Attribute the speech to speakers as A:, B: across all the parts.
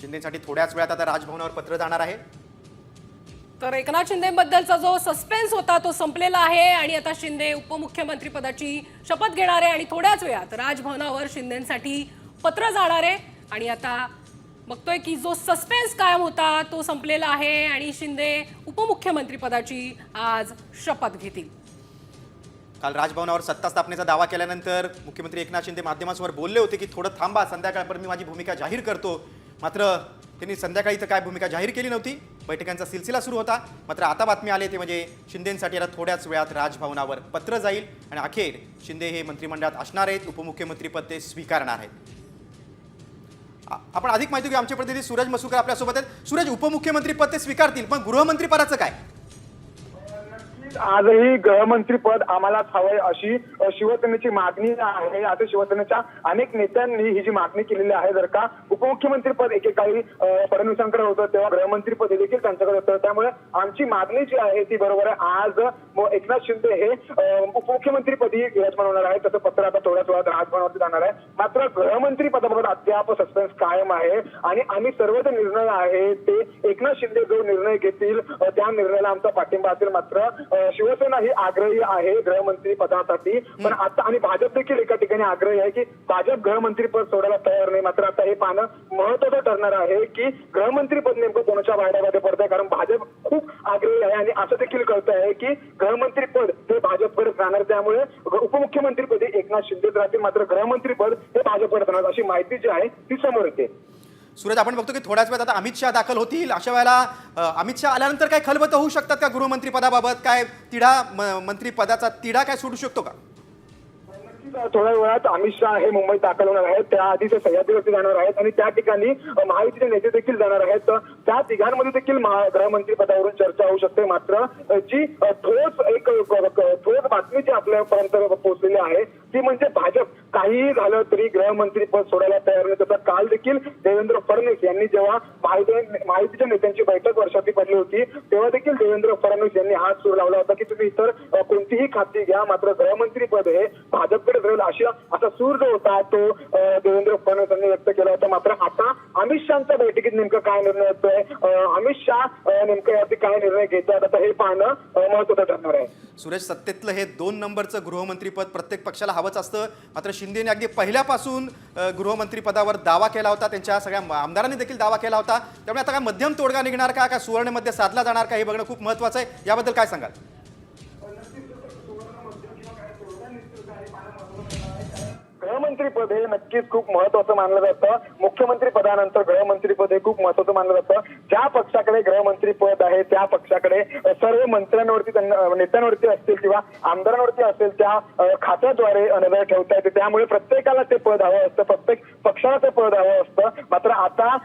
A: शिंदेसाठी थोड्याच वेळात आता राजभवनावर पत्र जाणार आहे.
B: तर एकनाथ शिंदेबद्दलचा जो सस्पेन्स होता तो संपलेला आहे आणि आता शिंदे उपमुख्यमंत्री पदाची शपथ घेणार आहे आणि थोड्याच वेळात राजभवनावर शिंदेसाठी पत्र जाणार आहे. आणि आता बघतोय की जो सस्पेन्स कायम होता तो संपलेला आहे आणि शिंदे उपमुख्यमंत्री पदाची आज शपथ घेतील.
A: काल राजभवनावर सत्ता स्थापनेचा दावा केल्यानंतर मुख्यमंत्री एकनाथ शिंदे माध्यमांसमोर बोलले होते की थोडं थांबा संध्याकाळपर्यंत मी माझी भूमिका जाहीर करतो. मात्र त्यांनी संध्याकाळी तर काय भूमिका जाहीर केली नव्हती? बैठकांचा सिलसिला सुरू होता. मात्र आता बातमी आली ते म्हणजे शिंदेसाठी आता थोड्याच वेळात राजभवनावर पत्र जाईल आणि अखेर शिंदे हे मंत्रिमंडळात असणार आहेत. उपमुख्यमंत्रीपद ते स्वीकारणार आहेत. आपण अधिक माहिती घेऊ. आमचे प्रतिनिधी सूरज मसुकर आपल्यासोबत आहेत. सूरज उपमुख्यमंत्री पद ते स्वीकारतील पण गृहमंत्री पदाचं काय?
C: आजही गृहमंत्री पद आम्हालाच हवंय अशी शिवसेनेची मागणी आहे. आता शिवसेनेच्या अनेक नेत्यांनी ही जी मागणी केलेली आहे जर का उपमुख्यमंत्री पद एकेकाळी फडणवीसांकडे होतं तेव्हा गृहमंत्री पद हे देखील त्यांच्याकडे होतं. त्यामुळे आमची मागणी जी आहे ती बरोबर आहे. आज एकनाथ शिंदे हे उपमुख्यमंत्रीपदी उपमुख्यमंत्री पदी होणार आहे त्याचं पत्र आता थोड्याच वेळात राजभवनावरती जाणार आहे. मात्र गृहमंत्री पदाबाबत अद्याप सस्पेन्स कायम आहे. आणि आम्ही सर्व जे निर्णय आहे ते एकनाथ शिंदे जो निर्णय घेतील त्या निर्णयाला आमचा पाठिंबा असेल. मात्र शिवसेना ही आग्रही आहे गृहमंत्री पदासाठी. पण आता आणि भाजप देखील एका ठिकाणी आग्रही आहे की भाजप गृहमंत्री पद सोडायला तयार नाही. मात्र आता हे पाहणं महत्वाचं ठरणार आहे की गृहमंत्री पद नेमकं कोणाच्या वाड्यामध्ये पडत आहे कारण भाजप खूप आग्रही आहे आणि असं देखील कळत आहे की गृहमंत्री पद हे भाजपकडे जाणार. त्यामुळे उपमुख्यमंत्री पदी एकनाथ शिंदेच राहतील. मात्र गृहमंत्री पद हे भाजपकडे जाणार. अशी माहिती जी आहे ती समोर येते.
A: सूरज आपण बघतो की थोड्याच वेळात आता अमित शहा दाखल होतील. अशा वेळेला अमित शहा आल्यानंतर काय खलबत होऊ शकतात का गृहमंत्री पदाबाबत काय तिढा मंत्रीपदाचा मंत्री पदाचा तिढा काय सुटू शकतो का?
C: थोड्या वेळात अमित शहा हे मुंबईत दाखल होणार आहेत. त्याआधी ते सह्याद्रीवरती जाणार आहेत आणि त्या ठिकाणी माहितीचे महायुतीचे नेते देखील जाणार आहेत. त्या तिघांमध्ये देखील गृहमंत्री पदावरून चर्चा होऊ शकते. मात्र जी ठोस एक ठोस बातमी जी आपल्यापर्यंत पोहोचलेली आहे ती म्हणजे भाजप. काहीही झालं तरी गृहमंत्री पद सोडायला तयार नाही. तसं काल देखील देवेंद्र फडणवीस यांनी जेव्हा महायुती महायुतीच्या नेत्यांची बैठक वर्षाची पडली होती तेव्हा देखील देवेंद्र फडणवीस यांनी हात सूर लावला होता की तुम्ही इतर कोणतीही खाती घ्या मात्र गृहमंत्री पद हे भाजपकडे राहील अशा असा सूर जो होता तो देवेंद्र फडणवीस यांनी व्यक्त केला होता. मात्र अमित शहाच्या बैठकीत नेमकं काय निर्णय होतोय? अमित शहा नेमकं यावरती काय निर्णय घेतात? आता हे पाहणं महत्वाचं ठरणार आहे.
A: सुरेश सत्तेतलं हे दोन नंबरचं गृहमंत्रीपद प्रत्येक पक्षाला हवंच असतं. मात्र शिंदेने अगदी पहिल्यापासून गृहमंत्रीपदावर गृहमंत्री पदावर दावा केला होता. त्यांच्या सगळ्या आमदारांनी देखील दावा केला होता. त्यामुळे आता काय मध्यम तोडगा निघणार का? का सुवर्णमध्ये साधला जाणार का? हे बघणं खूप महत्वाचं आहे. याबद्दल काय सांगाल?
C: गृहमंत्री पद हे नक्कीच खूप महत्वाचं मानलं जातं. मुख्यमंत्री पदानंतर गृहमंत्री पद हे खूप महत्वाचं मानलं जातं. ज्या पक्षाकडे गृहमंत्री पद आहे त्या पक्षाकडे सर्व मंत्र्यांवरती नेत्यांवरती असतील किंवा आमदारांवरती असेल त्या खात्याद्वारे नजर ठेवता येते. त्यामुळे प्रत्येकाला ते पद हवं असतं. प्रत्येक पक्षाला ते पद हवं असतं. मात्र आता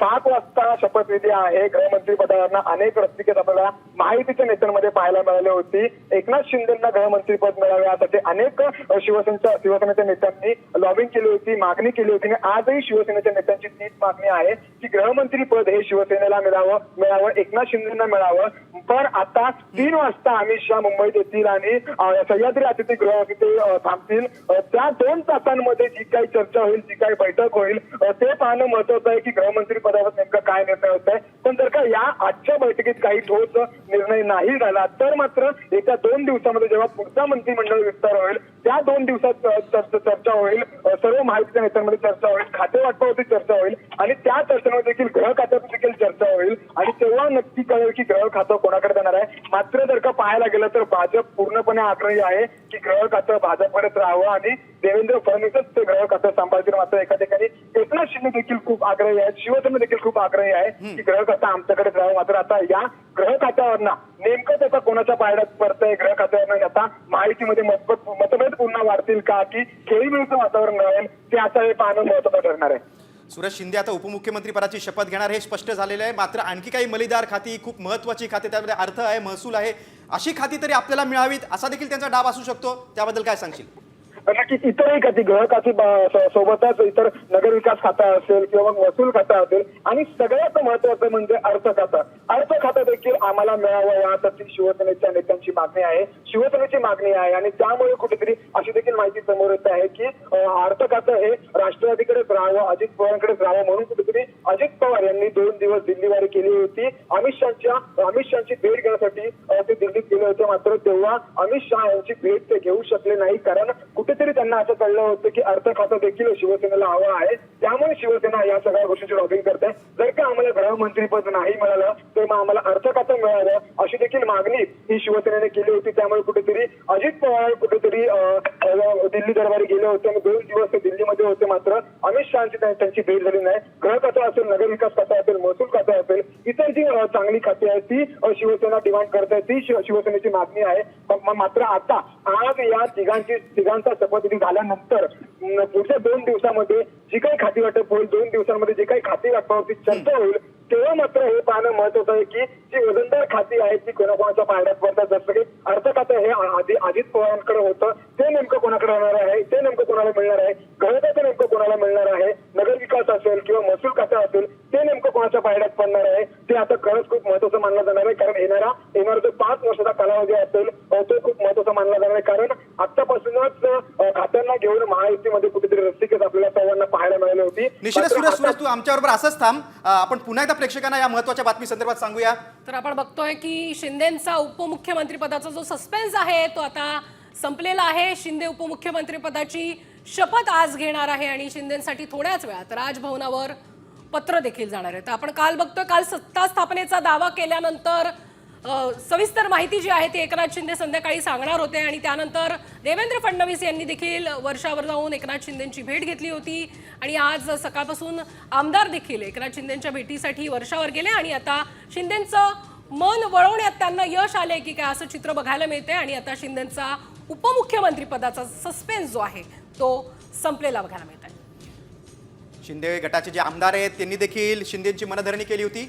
C: पाच वाजता शपथविधी आहे. गृहमंत्री पदावरनं अनेक रस्तिकेत आपल्याला माहितीच्या नेत्यांमध्ये पाहायला मिळाली होती. एकनाथ शिंदेंना गृहमंत्री पद मिळावे. यासाठी अनेक शिवसेनेच्या शिवसेनेच्या नेत्यांनी लॉबिंग केली होती मागणी केली होती आणि आजही शिवसेनेच्या नेत्यांची तीच मागणी आहे की गृहमंत्री पद हे शिवसेनेला मिळावं मिळावं एकनाथ शिंदेना मिळावं. पण आता तीन वाजता अमित शहा मुंबईत येतील आणि सह्याद्री अतिथीगृह तिथे थांबतील. त्या दोन तासांमध्ये जी काही चर्चा होईल जी काही बैठक होईल ते पाहणं महत्वाचं आहे की गृहमंत्री पदावर नेमकं काय निर्णय होत आहे. पण जर का या आजच्या बैठकीत काही ठोस निर्णय नाही झाला तर मात्र येत्या दोन दिवसामध्ये जेव्हा पुढचा मंत्रिमंडळ विस्तार होईल त्या दोन दिवसात चर्चा होईल सर्व माहितीच्या नेत्यांमध्ये चर्चा होईल खाते वाटपावरती चर्चा होईल आणि त्या चर्चेमध्ये देखील ग्रह खात्यात देखील चर्चा होईल. आणि तेव्हा नक्की कळेल की ग्रह खातं कोणाकडे जाणार आहे. मात्र जर का पाहायला गेलं तर भाजप पूर्णपणे आग्रही आहे की ग्रह खातं भाजपकडेच राहावं आणि देवेंद्र फडणवीसच ते ग्रह खातं सांभाळतील. मात्र एखाद्या शिंदे देखील खूप आग्रही आहेत शिवसेना देखील खूप आग्रही आहे की ग्रह खातं आमच्याकडेच राहावं मात्र आता या ग्रह खात्यावरनं नेमकं त्याचा कोणाच्या पायड्यात पडतंय ग्रह खात्यावरनं आता माहितीमध्ये मतभेद मतभेद पुन्हा वाढतील का की खेळीमेळीचं वातावरण राहील ते आता हे पाहणं महत्वाचं ठरणार आहे.
A: सुरज शिंदे आता उपमुख्यमंत्री पदाची शपथ घेणार हे स्पष्ट झालेलं आहे. मात्र आणखी काही मलिदार खाती खूप महत्वाची खाती त्यामध्ये अर्थ आहे महसूल आहे. अशी खाती तरी आपल्याला मिळावीत असा देखील त्यांचा डाव असू शकतो. त्याबद्दल काय सांगशील?
C: नक्कीच इतरही खाती गृह खाती सोबतच इतर नगरविकास खाता असेल किंवा मग वसूल खाता असेल. आणि सगळ्यात महत्वाचं म्हणजे अर्थ खाता. अर्थ खातं देखील आम्हाला मिळावं यासाठी शिवसेनेच्या नेत्यांची मागणी आहे. शिवसेनेची मागणी आहे आणि त्यामुळे कुठेतरी अशी देखील माहिती समोर येत आहे की अर्थ खातं हे राष्ट्रवादीकडेच राहावं अजित पवारांकडेच राहावं म्हणून कुठेतरी अजित पवार यांनी दोन दिवस दिल्लीवारी केली होती. अमित शहाच्या अमित शहाची भेट घेण्यासाठी ते दिल्लीत गेले होते. मात्र तेव्हा अमित शहा यांची भेट ते घेऊ शकले नाही. कारण कुठे कुठेतरी त्यांना असं कळलं होतं की अर्थ खातं देखील शिवसेनेला हवं आहे. त्यामुळे शिवसेना या सगळ्या गोष्टीची लॉबिंग करते. जर का आम्हाला गृहमंत्रीपद नाही मिळालं तर मग आम्हाला अर्थ खातं मिळालं अशी देखील मागणी ही शिवसेनेने केली होती. त्यामुळे कुठेतरी अजित पवार कुठेतरी अं, दिल्ली दरबारी गेले होते आणि दोन दिवस ते दिल्लीमध्ये होते मात्र अमित शहाची त्यांची भेट झाली नाही. गृह खातं असेल नगर विकास खातं असेल महसूल खातं असेल जी चांगली खाती आहेत ती शिवसेना डिमांड करत आहे ती शिवसेनेची मागणी आहे. पण मात्र आता आज या तिघांची तिघांचा शपथविधी झाल्यानंतर पुढच्या दोन दिवसामध्ये जी काही खाती वाटप होईल दोन दिवसांमध्ये जी काही खाती वाटपावरती चर्चा होईल तेव्हा मात्र हे पाहणं महत्वाचं आहे की जी वजनदार खाती आहेत ती कोणाकोणाच्या पायऱ्यात पडतात जसं की अर्थ खातं हे आधी अजित पवारांकडे होतं ते नेमकं कोणाकडे राहणार आहे ते नेमकं कोणाला मिळणार आहे गृहखातं नेमकं कोणाला मिळणार आहे नगर विकास असेल किंवा महसूल खातं असेल ते नेमकं कोणाच्या पायऱ्यात पडणार आहे ते आता खरंच खूप महत्वाचं मानलं जाणार आहे कारण येणारा येणारा जो पाच वर्षाचा कालावधी असेल तो खूप महत्त्वाचा मानला जाणार आहे कारण आतापासूनच महायुतीमध्ये कुठेतरी रस्तिकेच आपल्याला सर्वांना पाहायला मिळाली होती.
A: निश्चितच
C: मात्र
A: सुरेश
C: आता-
A: सुरेश तू आमच्याबरोबर असंच थांब. अं, आपण पुन्हा एकदा प्रेक्षकांना या महत्त्वाच्या बातमी संदर्भात सांगूया.
B: तर आपण बघतोय की शिंदेचा उपमुख्यमंत्री पदाचा जो सस्पेन्स आहे तो आता संपलेला आहे. शिंदे उपमुख्यमंत्री पदाची शपथ आज घेणार आहे आणि शिंदेसाठी थोड्याच वेळात राजभवनावर पत्र देखील जाणार आहे तर आपण काल बघतोय काल सत्ता स्थापनेचा दावा केल्यानंतर सविस्तर माहिती जी आहे ती एकनाथ शिंदे संध्याकाळी सांगणार होते आणि त्यानंतर देवेंद्र फडणवीस यांनी देखील वर्षावर जाऊन एकनाथ शिंदेंची भेट घेतली होती. आणि आज सकाळपासून आमदार देखील एकनाथ शिंदेंच्या भेटीसाठी वर्षावर गेले आणि आता शिंदेंचं मन वळवण्यात त्यांना यश आले की काय असं चित्र बघायला मिळते आणि आता शिंदेंचा उपमुख्यमंत्री पदाचा सस्पेन्स जो आहे तो संपलेला बघायला मिळत आहे
A: शिंदे गटाचे जे आमदार आहेत त्यांनी देखील शिंदेची मनधरणी केली होती.